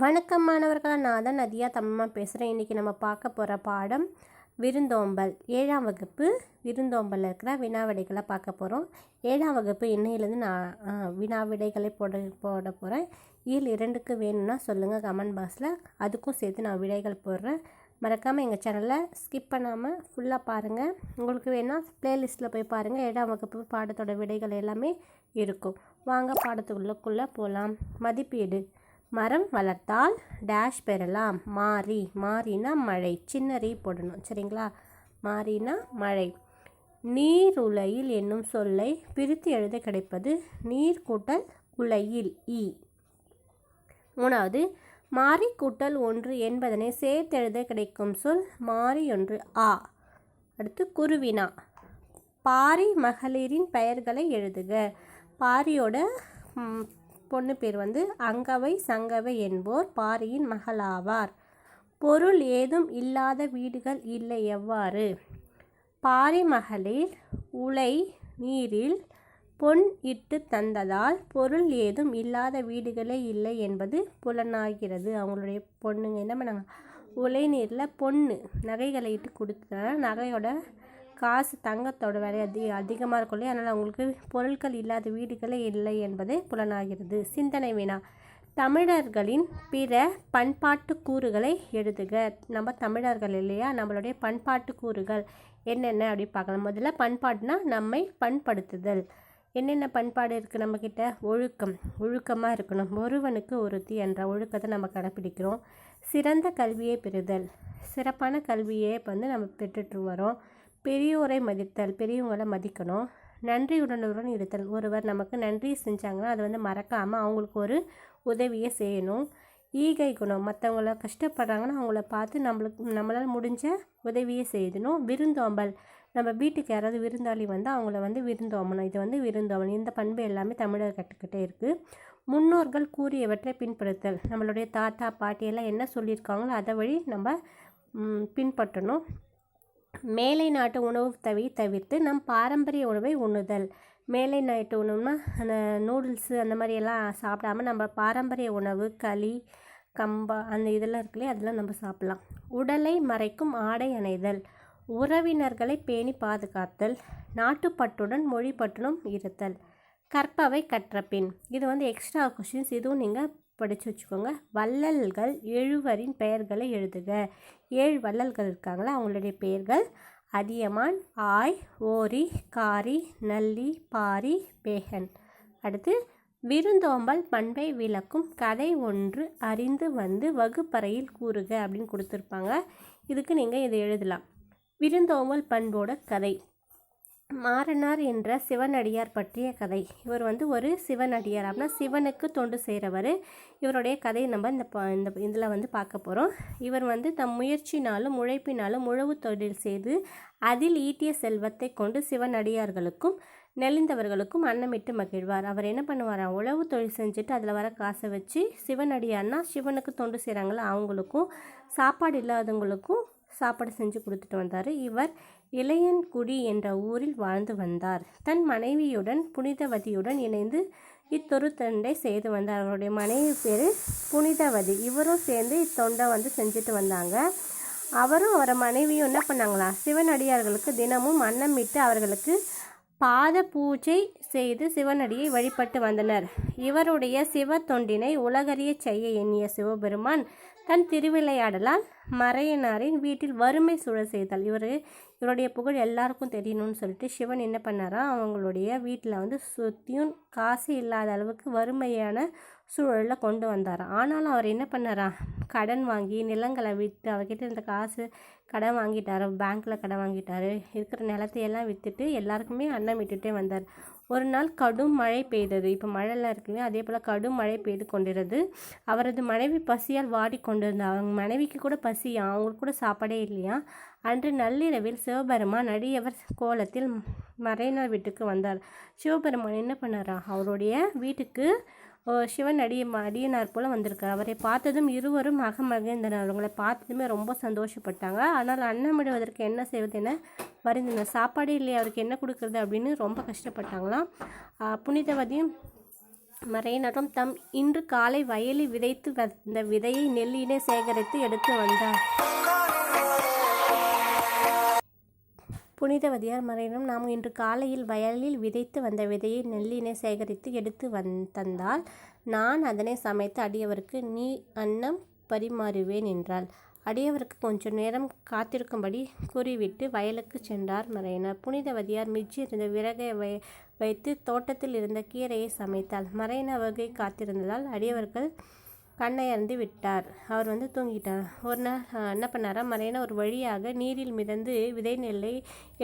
வணக்கம் மாணவர்களா நான் தான் நதியா தம்மா பேசுகிறேன் இன்றைக்கி நம்ம பார்க்க போகிற பாடம் விருந்தோம்பல். ஏழாம் வகுப்பு விருந்தோம்பலில் இருக்கிற வினாவிடைகளை பார்க்க போகிறோம் ஏழாம் வகுப்பு இன்னையிலேருந்து நான் வினாவிடைகளை போட போட போகிறேன் இயல் இரண்டுக்கு வேணும்னா சொல்லுங்கள் கமெண்ட் பாக்ஸில். அதுக்கும் சேர்த்து நான் விடைகள் போடுறேன். மறக்காமல் எங்கள் சேனலை ஸ்கிப் பண்ணாமல் ஃபுல்லாக பாருங்கள் உங்களுக்கு வேணால் ப்ளேலிஸ்ட்டில் போய் பாருங்கள் ஏழாம் வகுப்பு பாடத்தோட விடைகள் எல்லாமே இருக்கும். வாங்க பாடத்துக்குள்ளக்குள்ளே போகலாம் மதிப்பீடு. மரம் வளர்த்தால் டேஷ் பெறலாம். மாறி மாறினா மழை. சின்ன ரீ போடணும். சரிங்களா? மாறினா மழை. நீர் உலையில் என்னும் சொல்லை பிரித்து எழுத கிடைப்பது நீர் கூட்டல் உலையில் இ. மூணாவது மாறி கூட்டல் ஒன்று என்பதனை சேர்த்தெழுத கிடைக்கும் சொல் மாறி ஒன்று ஆ. அடுத்து குருவினா. பாரி மகளிரின் பெயர்களை எழுதுக. பாரியோட பொண்ணு பேர் வந்து அங்கவை சங்கவை என்போர் பாரியின் மகளாவார். பொருள் ஏதும் இல்லாத வீடுகள் இல்லை எவ்வாறு? பாரி மகளிர் உலை நீரில் பொன் இட்டு தந்ததால் பொருள் ஏதும் இல்லாத வீடுகளே இல்லை என்பது புலனாகிறது. அவங்களுடைய பொண்ணுங்க என்ன பண்ணாங்க? உலை நீரில் பொண்ணு நகைகளை இட்டு கொடுத்தனால நகையோட காசு தங்கத்தோட விலை அதி அதிகமாக இருக்கும் இல்லையா? அதனால் அவங்களுக்கு பொருட்கள் இல்லாத வீடுகளே இல்லை என்பது புலனாகிறது. சிந்தனை வினா தமிழர்களின் பிற பண்பாட்டு கூறுகளை எழுதுக. நம்ம தமிழர்கள் இல்லையா? நம்மளுடைய பண்பாட்டு கூறுகள் என்னென்ன அப்படி பார்க்கலாம். முதல்ல பண்பாடுனா நம்மை பண்படுத்துதல். என்னென்ன பண்பாடு இருக்குது நம்மக்கிட்ட ஒழுக்கம். ஒழுக்கமாக இருக்கணும். ஒருவனுக்கு ஒருத்தி என்ற ஒழுக்கத்தை நம்ம கடைப்பிடிக்கிறோம். சிறந்த கல்வியை பெறுதல். சிறப்பான கல்வியை இப்போ வந்து நம்ம பெற்றுட்டு வரோம் பெரியோரை மதித்தல் பெரியவங்களை மதிக்கணும். நன்றி உணர்வுடன் இருத்தல். ஒருவர் நமக்கு நன்றி செஞ்சாங்கன்னா அது வந்து மறக்காமல் அவங்களுக்கு ஒரு உதவியை செய்யணும். ஈகை குணம். மற்றவங்கள கஷ்டப்படுறாங்கன்னா அவங்கள பார்த்து நம்மளுக்கு நம்மளால் முடிஞ்ச உதவியை செய்யணும். விருந்தோம்பல் நம்ம வீட்டுக்கு யாராவது விருந்தாளி வந்து அவங்கள வந்து விருந்தோம்பணும் இது வந்து விருந்தோம்பணும் இந்த பண்பு எல்லாமே தமிழர் கற்றுக்கிட்டே இருக்குது முன்னோர்கள் கூறியவற்றை பின்படுத்தல் நம்மளுடைய தாத்தா பாட்டி எல்லாம் என்ன சொல்லியிருக்காங்களோ அதை வழி நம்ம பின்பற்றணும். மேலை நாட்டு உணவு தவி தவிர்த்து நம் பாரம்பரிய உணவை உண்ணுதல். மேலை நாட்டு உணவுனா அந்த நூடுல்ஸு அந்த மாதிரி எல்லாம் சாப்பிடாம நம்ம பாரம்பரிய உணவு களி கம்பா அந்த இதெல்லாம் இருக்கல்லையா அதெல்லாம் நம்ம சாப்பிடலாம். உடலை மறைக்கும் ஆடை அணைதல். உறவினர்களை பேணி பாதுகாத்தல். நாட்டுப்பட்டுடன் மொழிப்பட்டுடன் இருத்தல். கற்பவை கற்றபின். இது வந்து எக்ஸ்ட்ரா கொஷின்ஸ் இதுவும் நீங்கள் படித்து வச்சுக்கோங்க. வள்ளல்கள் எழுவரின் பெயர்களை எழுதுக. ஏழு வள்ளல்கள் இருக்காங்களா? அவங்களுடைய பெயர்கள் அதியமான் ஆய் ஓரி காரி நல்லி பாரி பேகன். அடுத்து விருந்தோம்பல் பண்பை விளக்கும் கதை ஒன்று அறிந்து வந்து வகுப்பறையில் கூறுக அப்படின்னு கொடுத்துருப்பாங்க. இதுக்கு நீங்கள் இதை எழுதலாம். விருந்தோம்பல் பண்போட கதை. மாறனார் என்ற சிவனடியார் பற்றிய கதை. இவர் வந்து ஒரு சிவனடியார். அப்படின்னா சிவனுக்கு தொண்டு செய்கிறவர் இவருடைய கதையை நம்ம இந்த ப- இந்த இதில் வந்து பார்க்க போகிறோம் இவர் வந்து தம் முயற்சினாலும் உழைப்பினாலும் உழவு தொழில் செய்து அதில் ஈட்டிய செல்வத்தை கொண்டு சிவனடியார்களுக்கும் நெளிந்தவர்களுக்கும் அன்னமிட்டு மகிழ்வார். அவர் என்ன பண்ணுவார்? உழவு தொழில் செஞ்சுட்டு அதில் வர காசை வச்சு சிவனடியார்னா சிவனுக்கு தொண்டு செய்கிறாங்களா அவங்களுக்கும் சாப்பாடு இல்லாதவங்களுக்கும் சாப்பாடு செஞ்சு கொடுத்துட்டு வந்தார். இவர் இளையன்குடி என்ற ஊரில் வாழ்ந்து வந்தார். தன் மனைவியுடன் புனிதவதியுடன் இணைந்து இத்தொருத்தொண்டை செய்து வந்தார். அவருடைய மனைவி பேர் புனிதவதி. இவரும் சேர்ந்து இத்தொண்டை வந்து செஞ்சுட்டு வந்தாங்க. அவரும் அவரை மனைவியும் என்ன பண்ணாங்களா? சிவனடியார்களுக்கு தினமும் அன்னமிட்டு அவர்களுக்கு பாத பூஜை செய்து சிவனடியை வழிபட்டு வந்தனர். இவருடைய சிவ தொண்டினை உலகறிய செய்ய எண்ணிய சிவபெருமான் தன் திருவிளையாடலால் மறையனாரின் வீட்டில் வறுமை சூழல் செய்தால் இவர் இவருடைய புகழ் எல்லாருக்கும் தெரியணும்னு சொல்லிட்டு சிவன் என்ன பண்ணாரா அவங்களுடைய வீட்டில் வந்து சுற்றியும் காசு இல்லாத அளவுக்கு வறுமையான சூழலில் கொண்டு வந்தார் ஆனாலும் அவர் என்ன பண்ணாரா கடன் வாங்கி நிலங்களை விற்று அவர்கிட்ட இருந்த காசு கடன் வாங்கிட்டார். பேங்க்கில் கடன் வாங்கிட்டார். இருக்கிற நிலத்தையெல்லாம் விற்றுட்டு எல்லாருக்குமே அன்னம் விட்டுட்டே வந்தார். ஒரு நாள் கடும் மழை பெய்தது. இப்போ மழைலாம் இருக்குது அதே போல் கடும் மழை பெய்து கொண்டிருந்தது. அவரது மனைவி பசியால் வாடி கொண்டிருந்தார் அவங்க மனைவிக்கு கூட பசியா அவங்களுக்கு கூட சாப்பாடே இல்லையா? அன்று நள்ளிரவில் சிவபெருமான் அடியவர் கோலத்தில் மறைநாள் வீட்டுக்கு வந்தார். சிவபெருமான் என்ன பண்ணாரா? அவருடைய வீட்டுக்கு சிவன் அடிய அடியனார் போல் வந்திருக்கார். அவரை பார்த்ததும் இருவரும் அகமகிழ்ந்தனர். அவங்களை பார்த்ததுமே ரொம்ப சந்தோஷப்பட்டாங்க. ஆனால் அன்னமிடுவதற்கு என்ன செய்வது என வருந்தினர். சாப்பாடே இல்லையா அவருக்கு என்ன கொடுக்குறது அப்படின்னு ரொம்ப கஷ்டப்பட்டாங்களாம். புனிதவதியும் மறையினரும் தம் இன்று காலை வயலில் விதைத்து வந்த விதையை நெல்லினை சேகரித்து எடுத்து வந்தார். புனிதவதியார் மறையினம் நாம் இன்று காலையில் வயலில் விதைத்து வந்த விதையை நெல்லினை சேகரித்து எடுத்து வந் தந்தால் நான் அதனை சமைத்து அடியவருக்கு நீ அன்னம் பரிமாறுவேன் என்றாள். அடியவருக்கு கொஞ்ச நேரம் காத்திருக்கும்படி கூறிவிட்டு வயலுக்கு சென்றார் மறையினர். புனிதவதியார் மிச்சியிருந்த விறகை வை வைத்து தோட்டத்தில் இருந்த கீரையை சமைத்தாள். மறையின வகை காத்திருந்ததால் அடியவர்கள் கண்ணை அறந்து விட்டார். அவர் வந்து தூங்கிட்டார். ஒரு நாள் என்ன பண்ணாரா மறையின ஒரு வழியாக நீரில் மிதந்து விதை நெல்லை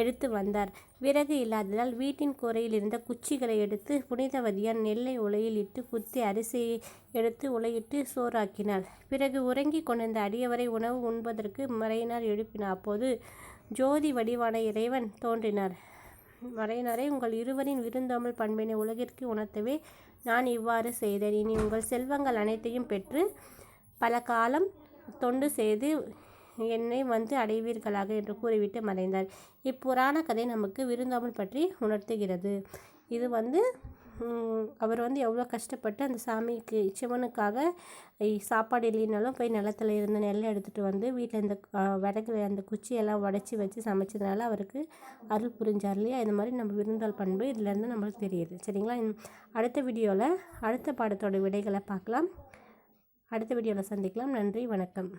எடுத்து வந்தார். விறகு இல்லாததால் வீட்டின் கூரையில் இருந்த குச்சிகளை எடுத்து புனிதவதியார் நெல்லை உலையில் இட்டு குத்தி அரிசியை எடுத்து உலையிட்டு சோறாக்கினார். பிறகு உறங்கி கொண்டிருந்த அடியவரை உணவு உண்பதற்கு மறையினார் எழுப்பினார் அப்போது ஜோதி வடிவான இறைவன் தோன்றினார். வரையினரை உங்கள் இருவரின் விருந்தோம்பல் பண்பினை உலகிற்கு உணர்த்தவே நான் இவ்வாறு செய்தேன். இனி உங்கள் செல்வங்கள் அனைத்தையும் பெற்று பல காலம் தொண்டு செய்து என்னை வந்து அடைவீர்களாக என்று கூறிவிட்டு மறைந்தார். இப்புராண கதை நமக்கு விருந்தோம்பல் பற்றி உணர்த்துகிறது. இது வந்து அவர் வந்து எவ்வளோ கஷ்டப்பட்டு அந்த சாமிக்கு சிவனுக்காக சாப்பாடு இல்லைனாலும் போய் நிலத்துல இருந்த நெல்லை எடுத்துகிட்டு வந்து வீட்டில் இந்த விறகு அந்த குச்சியெல்லாம் உடச்சி வச்சு சமைச்சதுனால அவருக்கு அருள் புரிஞ்சார் இல்லையா? இந்த மாதிரி நம்ம விருந்தாள் பண்பு இதுலேருந்து நம்மளுக்கு தெரியுது. சரிங்களா? அடுத்த வீடியோவில் அடுத்த பாடத்தோட விடைகளை பார்க்கலாம். அடுத்த வீடியோவில் சந்திக்கலாம். நன்றி வணக்கம்.